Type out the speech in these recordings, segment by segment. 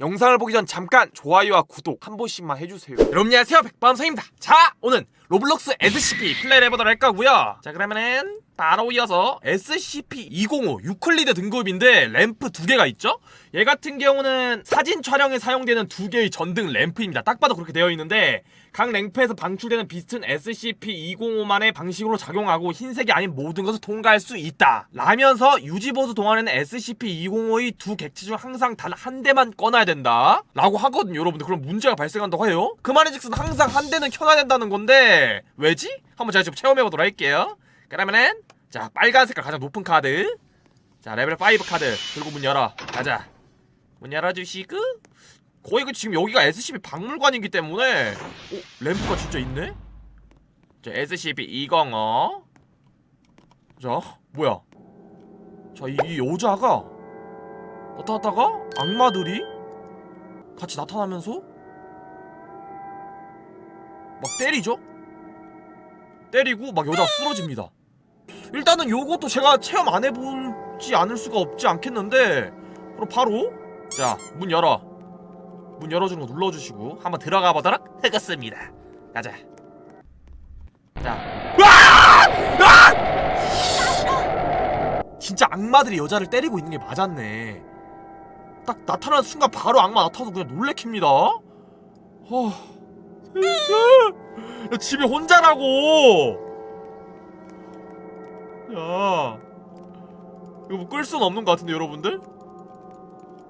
영상을 보기 전 잠깐 좋아요와 구독 한 번씩만 해주세요. 여러분 안녕하세요 백밤성입니다. 자 오늘 로블록스 SCP 플레이를 해보도록 할 거고요. 자 그러면은 바로 이어서 SCP-205 유클리드 등급인데 램프 두 개가 있죠? 얘 같은 경우는 사진 촬영에 사용되는 두 개의 전등 램프입니다. 딱 봐도 그렇게 되어 있는데 각 램프에서 방출되는 빛은 SCP-205만의 방식으로 작용하고 흰색이 아닌 모든 것을 통과할 수 있다. 라면서 유지보수 동안에는 SCP-205의 두 객체 중 항상 단 한 대만 꺼놔야 된다. 라고 하거든요, 여러분들. 그럼 문제가 발생한다고 해요? 그 말인즉슨 항상 한 대는 켜놔야 된다는 건데 왜지? 한번 제가 좀 체험해보도록 할게요. 그러면은 자 빨간 색깔 가장 높은 카드. 자 레벨 5 카드. 들고 문 열어. 가자. 문 열어주시고. 거의 그 지금 여기가 SCP 박물관이기 때문에. 오 램프가 진짜 있네? 자 SCP-205 자 뭐야? 자이 이 여자가 나타났다가 악마들이 같이 나타나면서 막 때리죠? 때리고 막 여자가 쓰러집니다 일단은 요것도 제가 체험 안 해보지 않을 수가 없지 않겠는데 그럼 바로 자 문 열어. 문 열어주는 거 눌러주시고 한번 들어가 보도록 하겠습니다. 가자. 자. 으아! 으아! 진짜 악마들이 여자를 때리고 있는 게 맞았네. 딱 나타나는 순간 바로 악마 나타나서 그냥 놀래킵니다. 어. 진짜 야, 집에 혼자라고 야. 이거 뭐 끌 수는 없는 것 같은데 여러분들?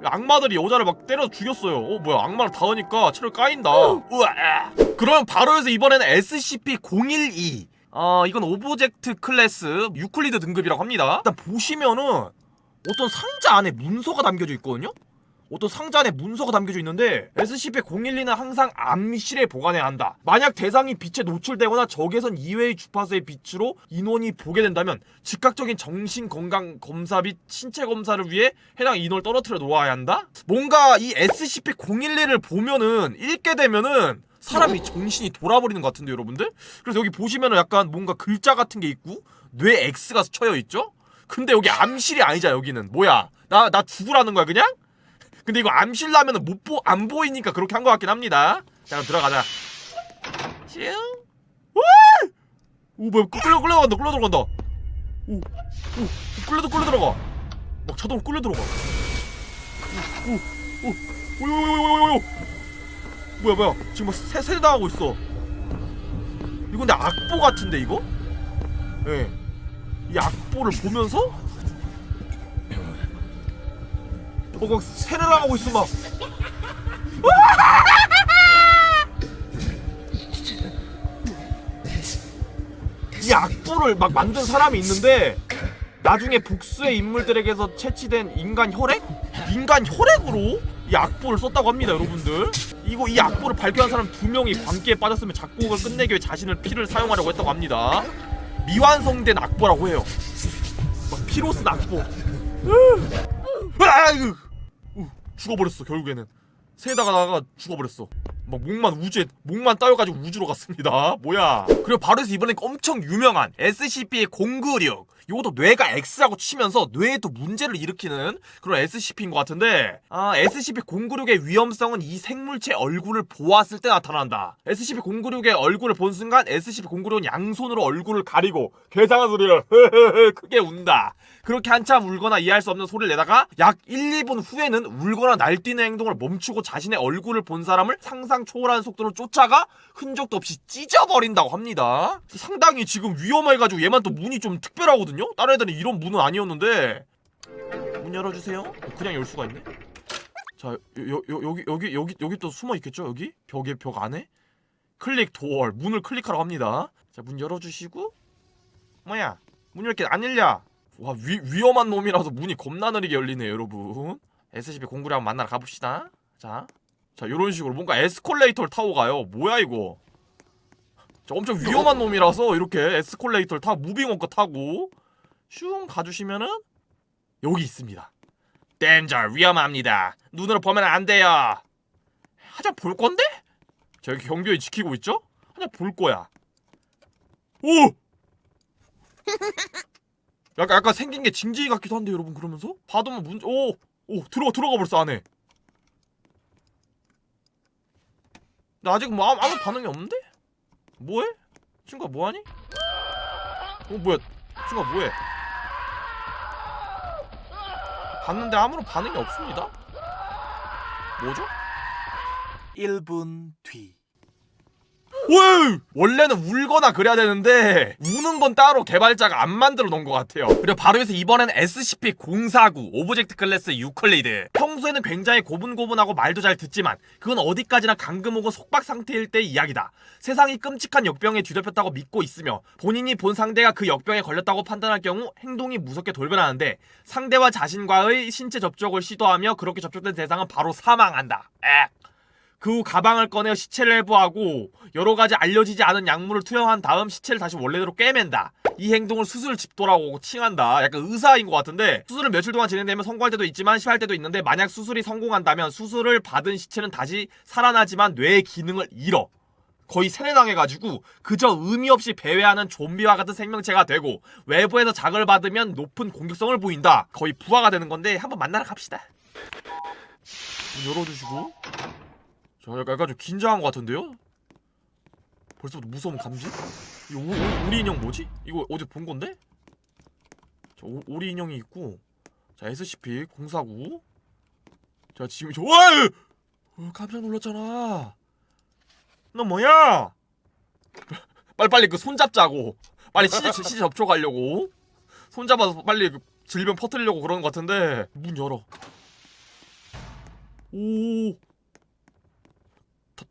악마들이 여자를 막 때려 죽였어요. 어 뭐야 악마를 닿으니까 체력 까인다. 우와. 그럼 바로 해서 이번에는 SCP-012 어 이건 오브젝트 클래스 유클리드 등급이라고 합니다. 일단 보시면은 어떤 상자 안에 문서가 담겨져 있거든요? 어떤 상자 안에 문서가 담겨져 있는데 SCP-012는 항상 암실에 보관해야 한다. 만약 대상이 빛에 노출되거나 적외선 이외의 주파수의 빛으로 인원이 보게 된다면 즉각적인 정신 건강 검사 및 신체 검사를 위해 해당 인원을 떨어뜨려 놓아야 한다. 뭔가 이 SCP-012를 보면은 읽게 되면은 사람이 정신이 돌아버리는 것 같은데 여러분들? 그래서 여기 보시면은 약간 뭔가 글자 같은 게 있고 뇌 X가 쳐여 있죠? 근데 여기 암실이 아니잖아 여기는 뭐야 나 나 죽으라는 거야 그냥? 근데 이거 암실라면은 못 보, 안 보이니까 그렇게 한 것 같긴 합니다. 자, 그럼 들어가자. 슝. 와! 오, 뭐야, 끌려, 끌려간다, 끌려 들어간다. 오, 오, 끌려, 끌려 들어가. 막 자동으로 끌려 들어가. 오, 오, 오, 오, 오, 오, 오, 오. 뭐야, 뭐야. 지금 막 세, 세대 당하고 있어. 이거 근데 악보 같은데, 이거? 예. 네. 이 악보를 보면서 어, 막 세례를 하고 있어 막. 이 악보를 막 만든 사람이 있는데 나중에 복수의 인물들에게서 채취된 인간 혈액? 인간 혈액으로 이 악보를 썼다고 합니다, 여러분들. 이거 이 악보를 발견한 사람 두 명이 광기에 빠졌으면 작곡을 끝내기 위해 자신을 피를 사용하려고 했다고 합니다. 미완성된 악보라고 해요. 막 피로 쓴 악보. 아유. 우, 죽어버렸어 결국에는. 세다가다가 죽어버렸어. 막 목만 우주에 목만 따여가지고 우주로 갔습니다. 뭐야. 그리고 바로 해서 이번에 엄청 유명한 SCP-096 이것도 뇌가 X라고 치면서 뇌에 또 문제를 일으키는 그런 SCP인 것 같은데 아 SCP-096의 위험성은 이 생물체 얼굴을 보았을 때 나타난다 SCP-096의 얼굴을 본 순간 SCP-096은 양손으로 얼굴을 가리고 괴상한 소리를 크게 운다 그렇게 한참 울거나 이해할 수 없는 소리를 내다가 약 1, 2분 후에는 울거나 날뛰는 행동을 멈추고 자신의 얼굴을 본 사람을 상상 초월한 속도로 쫓아가 흔적도 없이 찢어버린다고 합니다. 상당히 지금 위험해가지고 얘만 또 문이 좀 특별하거든요? 다른 애들은 이런 문은 아니었는데 문 열어주세요. 어, 그냥 열 수가 있네. 자, 여, 여, 여기 여기 여기 여기 또 숨어 있겠죠? 여기 벽에 벽 안에 클릭 도어 문을 클릭하라고 합니다. 자, 문 열어주시고 뭐야? 문 이렇게 안 열려. 와 위, 위험한 놈이라서 문이 겁나 느리게 열리네 여러분 SCP 한번 만나러 가봅시다 자, 자 요런 식으로 뭔가 에스컬레이터를 타고 가요 뭐야 이거 자, 엄청 위험한 놈이라서 이렇게 에스컬레이터를 타고 무빙워커 타고 슝 가주시면은 여기 있습니다 댄저 위험합니다 눈으로 보면 안 돼요 하자 볼 건데? 자 여기 경비원이 지키고 있죠? 하자 볼 거야 오! 약간 약간 생긴 게 징징이 같기도 한데 여러분 그러면서 봐도면 문 오! 오 들어가 들어가 벌써 안에 나 아직 뭐 아무, 아무 반응이 없는데? 뭐해? 친구야 뭐하니? 어 뭐야 친구야 뭐해? 봤는데 아무런 반응이 없습니다 뭐죠? 1분 뒤. 왜? 원래는 울거나 그래야 되는데 우는 건 따로 개발자가 안 만들어 놓은 것 같아요. 그리고 바로 여기서 이번엔 SCP-049 오브젝트 클래스 유클리드. 평소에는 굉장히 고분고분하고 말도 잘 듣지만 그건 어디까지나 감금 오고 속박 상태일 때 이야기다. 세상이 끔찍한 역병에 뒤덮였다고 믿고 있으며 본인이 본 상대가 그 역병에 걸렸다고 판단할 경우 행동이 무섭게 돌변하는데 상대와 자신과의 신체 접촉을 시도하며 그렇게 접촉된 대상은 바로 사망한다. 에. 그 후 가방을 꺼내 시체를 해부하고 여러 가지 알려지지 않은 약물을 투여한 다음 시체를 다시 원래대로 꿰맨다. 이 행동을 수술 집도라고 칭한다. 약간 의사인 것 같은데 수술은 며칠 동안 진행되면 성공할 때도 있지만 실할 때도 있는데 만약 수술이 성공한다면 수술을 받은 시체는 다시 살아나지만 뇌의 기능을 잃어. 거의 세뇌당해가지고 그저 의미 없이 배회하는 좀비와 같은 생명체가 되고 외부에서 자극을 받으면 높은 공격성을 보인다. 거의 부하가 되는 건데 한번 만나러 갑시다. 문 열어주시고 저 약간, 약간 좀 긴장한 것 같은데요? 벌써부터 무서운 감지? 이거 오, 오, 오리 인형 뭐지? 이거 어디 본 건데? 저 오, 오리 인형이 있고 자 SCP 049 자 지금 저 와! 어, 깜짝 놀랐잖아 너 뭐야? 빨리 빨리 그 손잡자고 빨리 시체, 시체 접촉하려고 손잡아서 빨리 그 질병 퍼뜨리려고 그러는 것 같은데 문 열어 오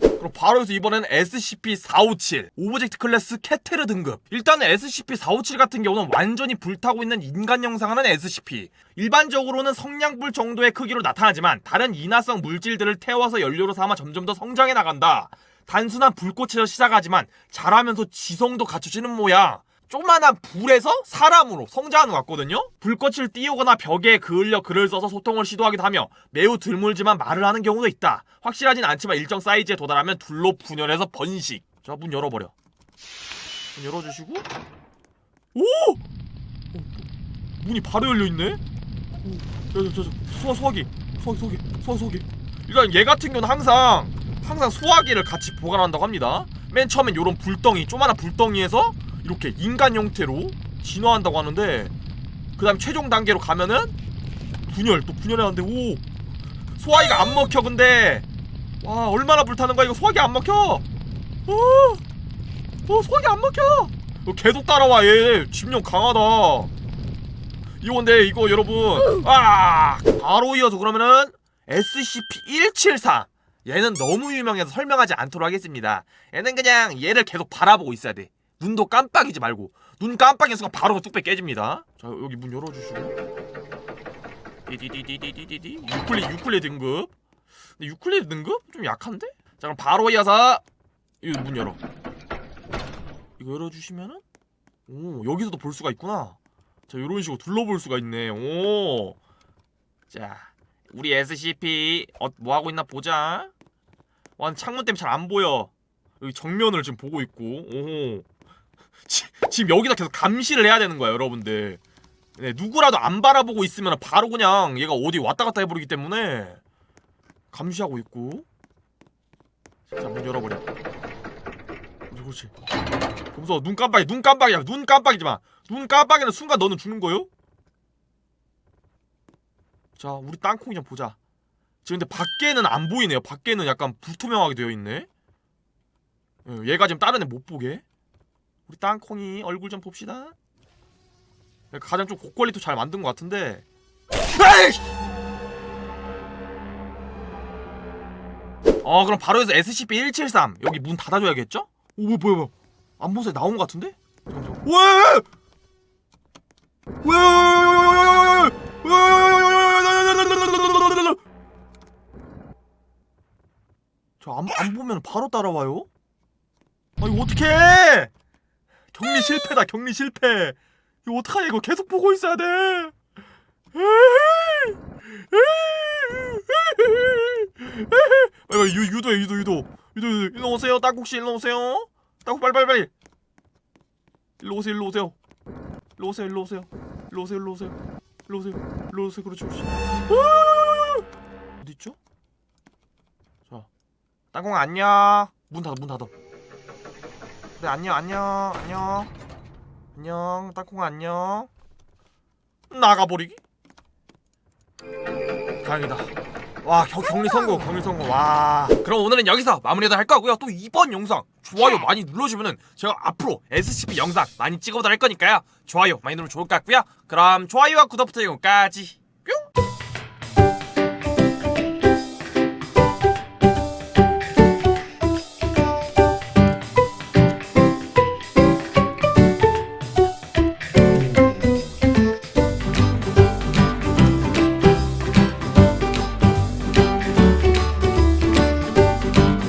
그럼 바로 여기서 이번엔 SCP-457 오브젝트 클래스 캐테르 등급. 일단은 SCP-457 같은 경우는 완전히 불타고 있는 인간 형상하는 SCP 일반적으로는 성냥불 정도의 크기로 나타나지만 다른 인화성 물질들을 태워서 연료로 삼아 점점 더 성장해 나간다. 단순한 불꽃에서 시작하지만 자라면서 지성도 갖춰지는 모양 조그만한 불에서 사람으로 성장하는 것 같거든요? 불꽃을 띄우거나 벽에 그을려 글을 써서 소통을 시도하기도 하며 매우 드물지만 말을 하는 경우도 있다. 확실하진 않지만 일정 사이즈에 도달하면 둘로 분열해서 번식. 자, 문 열어버려. 문 열어주시고. 오! 어, 문이 바로 열려있네? 오, 저, 저, 저, 소화, 소화기. 소화기, 소화기, 소화, 소화기. 일단 얘 같은 경우는 항상, 항상 소화기를 같이 보관한다고 합니다. 맨 처음엔 요런 불덩이, 조만한 불덩이에서 이렇게 인간 형태로 진화한다고 하는데 그 다음 최종 단계로 가면은 분열 또 분열하는데 오! 소화기가 안 먹혀 근데! 와 얼마나 불타는 거야? 이거 소화기 안 먹혀! 어, 어 소화기 안 먹혀! 어, 계속 따라와 얘. 집념 강하다. 이거 근데 이거 여러분 아! 바로 이어서 그러면은 SCP-174 얘는 너무 유명해서 설명하지 않도록 하겠습니다. 얘는 그냥 얘를 계속 바라보고 있어야 돼 눈도 깜빡이지 말고 눈 깜빡이는 순간 바로 그 뚝배 깨집니다. 자 여기 문 열어주시고. 디디디디디디디. 유클리 유클리 등급. 근데 유클리 등급? 좀 약한데? 자 그럼 바로 이어서 이거 문 열어. 이거 열어주시면은? 오 여기서도 볼 수가 있구나. 자 요런 식으로 둘러볼 수가 있네. 오자 우리 SCP 어, 뭐 하고 있나 보자. 와 창문 때문에 잘 안 보여. 여기 정면을 지금 보고 있고. 오호 지, 지금 여기다 계속 감시를 해야 되는 거야 여러분들. 네, 누구라도 안 바라보고 있으면 바로 그냥 얘가 어디 왔다 갔다 해버리기 때문에 감시하고 있고. 자문 열어버려. 그렇지. 무서워. 눈 깜빡이 눈 깜빡이야. 눈 깜빡이지 마눈 깜빡이는 순간 너는 죽는 거요? 자 우리 땅콩이 좀 보자. 지금 근데 밖에는 안 보이네요. 밖에는 약간 불투명하게 되어 있네. 예, 얘가 지금 다른 애 못 보게 우리 땅콩이 얼굴 좀 봅시다. 가장 좀 고퀄리티 잘 만든 것 같은데. 에이씨! 어 그럼 바로 해서 SCP-173 여기 문 닫아줘야겠죠? 오 뭐야 뭐야 뭐야 안 보세요 나온 것 같은데? 잠깐만 왜? 왜? 저안 안 보면 바로 따라와요? 아 이거 어떡해! 격리 실패다 격리 실패. 이거 어떡하냐 이거 계속 보고 있어야 돼! 빨리 유, 유도해 유도 유도. 유도 유도 일로 오세요 땅콩씨 일로 오세요. 땅콩 빨리 빨리 빨리. 일로 오세요 일로 오세요. 일로 오세요 일로 오세요. 일로 오세요 일로 오세요. 일로 오세요 일로 오세요 그렇지 그렇지 우! 어디 있죠? 자 땅콩 안녕. 문 닫아 문 닫아 그래 안녕 안녕 안녕. 안녕 땅콩 안녕. 나가버리기? 다행이다. 와 겨, 격리 성공 격리 성공 와. 그럼 오늘은 여기서 마무리도 할 거고요. 또 이번 영상 좋아요 많이 눌러주면은 제가 앞으로 SCP 영상 많이 찍어보도록 할 거니까요. 좋아요 많이 누르면 좋을 것 같고요. 그럼 좋아요와 구독 지금까지